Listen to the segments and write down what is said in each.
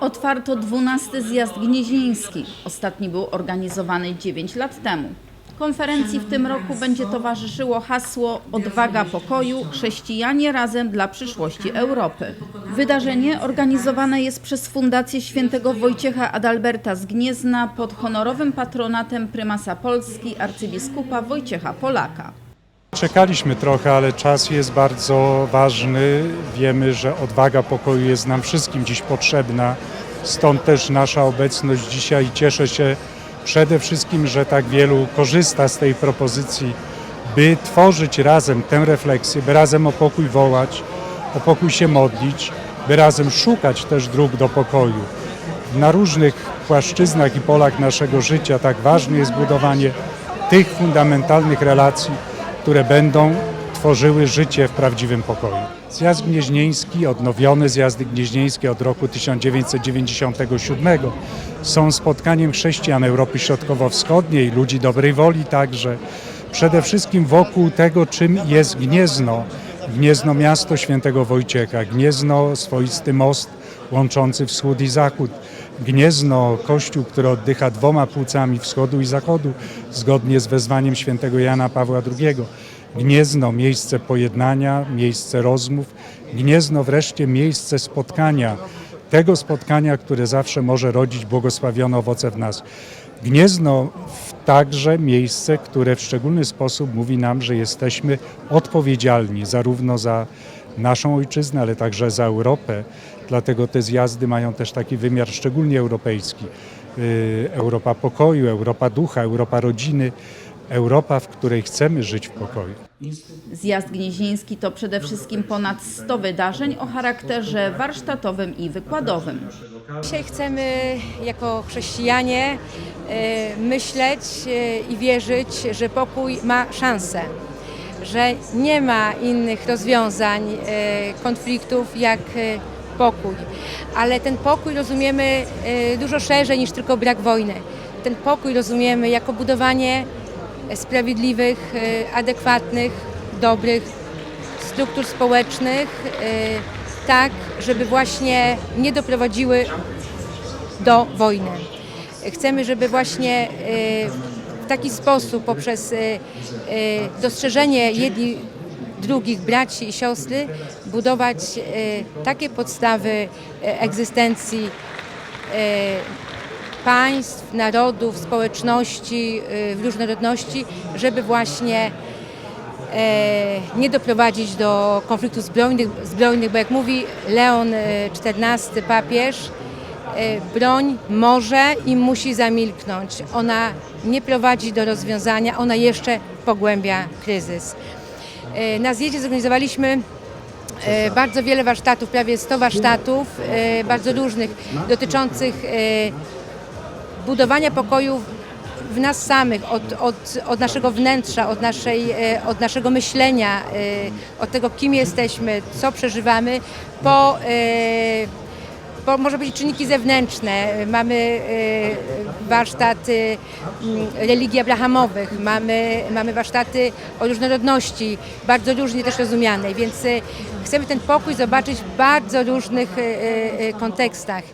Otwarto 12 zjazd gnieźnieński. Ostatni był organizowany 9 lat temu. Konferencji w tym roku będzie towarzyszyło hasło Odwaga pokoju chrześcijanie razem dla przyszłości Europy. Wydarzenie organizowane jest przez Fundację Świętego Wojciecha Adalberta z Gniezna pod honorowym patronatem prymasa Polski arcybiskupa Wojciecha Polaka. Czekaliśmy trochę, ale czas jest bardzo ważny. Wiemy, że odwaga pokoju jest nam wszystkim dziś potrzebna. Stąd też nasza obecność dzisiaj. Cieszę się przede wszystkim, że tak wielu korzysta z tej propozycji, by tworzyć razem tę refleksję, by razem o pokój wołać, o pokój się modlić, by razem szukać też dróg do pokoju. Na różnych płaszczyznach i polach naszego życia tak ważne jest budowanie tych fundamentalnych relacji, które będą tworzyły życie w prawdziwym pokoju. Zjazd Gnieźnieński, odnowione zjazdy gnieźnieńskie od roku 1997 są spotkaniem chrześcijan Europy Środkowo-Wschodniej, ludzi dobrej woli także, przede wszystkim wokół tego, czym jest Gniezno. Gniezno miasto świętego Wojciecha, Gniezno swoisty most łączący wschód i zachód, Gniezno kościół, który oddycha dwoma płucami wschodu i zachodu, zgodnie z wezwaniem świętego Jana Pawła II. Gniezno miejsce pojednania, miejsce rozmów, Gniezno wreszcie miejsce spotkania, tego spotkania, które zawsze może rodzić błogosławione owoce w nas. Gniezno także miejsce, które w szczególny sposób mówi nam, że jesteśmy odpowiedzialni zarówno za naszą ojczyznę, ale także za Europę. Dlatego te zjazdy mają też taki wymiar szczególnie europejski. Y, Europa pokoju, Europa ducha, Europa rodziny, Europa, w której chcemy żyć w pokoju. Zjazd Gnieźnieński to przede wszystkim ponad 100 wydarzeń o charakterze warsztatowym i wykładowym. Dzisiaj chcemy jako chrześcijanie e, myśleć e, i wierzyć, że pokój ma szansę, że nie ma innych rozwiązań e, konfliktów jak pokój. Ale ten pokój rozumiemy dużo szerzej niż tylko brak wojny. Ten pokój rozumiemy jako budowanie sprawiedliwych, e, adekwatnych, dobrych struktur społecznych, e, tak, żeby właśnie nie doprowadziły do wojny. Chcemy, żeby właśnie e, w taki sposób, poprzez dostrzeżenie jedni drugich braci i siostry, budować takie podstawy egzystencji państw, narodów, społeczności, e, w różnorodności, żeby właśnie e, nie doprowadzić do konfliktów zbrojnych, zbrojnych, bo jak mówi Leon XIV, papież, e, broń może i musi zamilknąć. Ona nie prowadzi do rozwiązania, ona jeszcze pogłębia kryzys. Na zjeździe zorganizowaliśmy bardzo wiele warsztatów, prawie 100 warsztatów, bardzo różnych, dotyczących budowania pokoju w nas samych, od, od, od naszego wnętrza, od, naszej, e, od naszego myślenia, e, od tego, kim jesteśmy, co przeżywamy, po, po może być czynniki zewnętrzne. Mamy e, warsztat e, m, religii abrahamowych, mamy, mamy warsztaty o różnorodności, bardzo różnie też rozumianej, więc e, chcemy ten pokój zobaczyć w bardzo różnych kontekstach.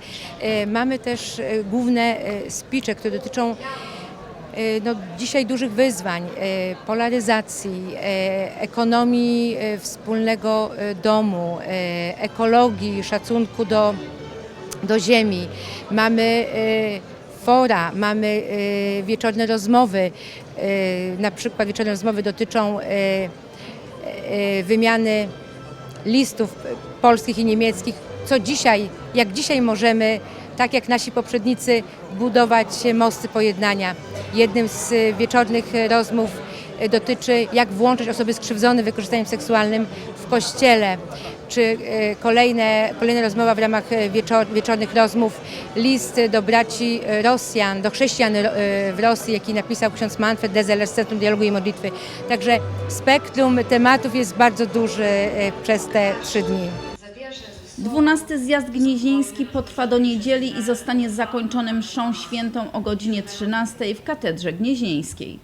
Mamy też główne spicze, które dotyczą no, dzisiaj dużych wyzwań, polaryzacji, ekonomii wspólnego domu, ekologii, szacunku do, do ziemi. Mamy e, fora, mamy e, wieczorne rozmowy. E, Na przykład wieczorne rozmowy dotyczą wymiany listów polskich i niemieckich, co dzisiaj, jak dzisiaj możemy, tak jak nasi poprzednicy, budować mosty pojednania. Jednym z wieczornych rozmów dotyczy, jak włączyć osoby skrzywdzone wykorzystaniem seksualnym w kościele. Czy e, kolejne, kolejna rozmowa w ramach e, wieczor, wieczornych rozmów, list do braci e, Rosjan, do chrześcijan w Rosji, jaki napisał ksiądz Manfred Dezeler z Centrum Dialogu i Modlitwy. Także spektrum tematów jest bardzo duży przez te trzy dni. 12 zjazd gnieźnieński potrwa do niedzieli i zostanie zakończony mszą świętą o godzinie 13 w katedrze gnieźnieńskiej.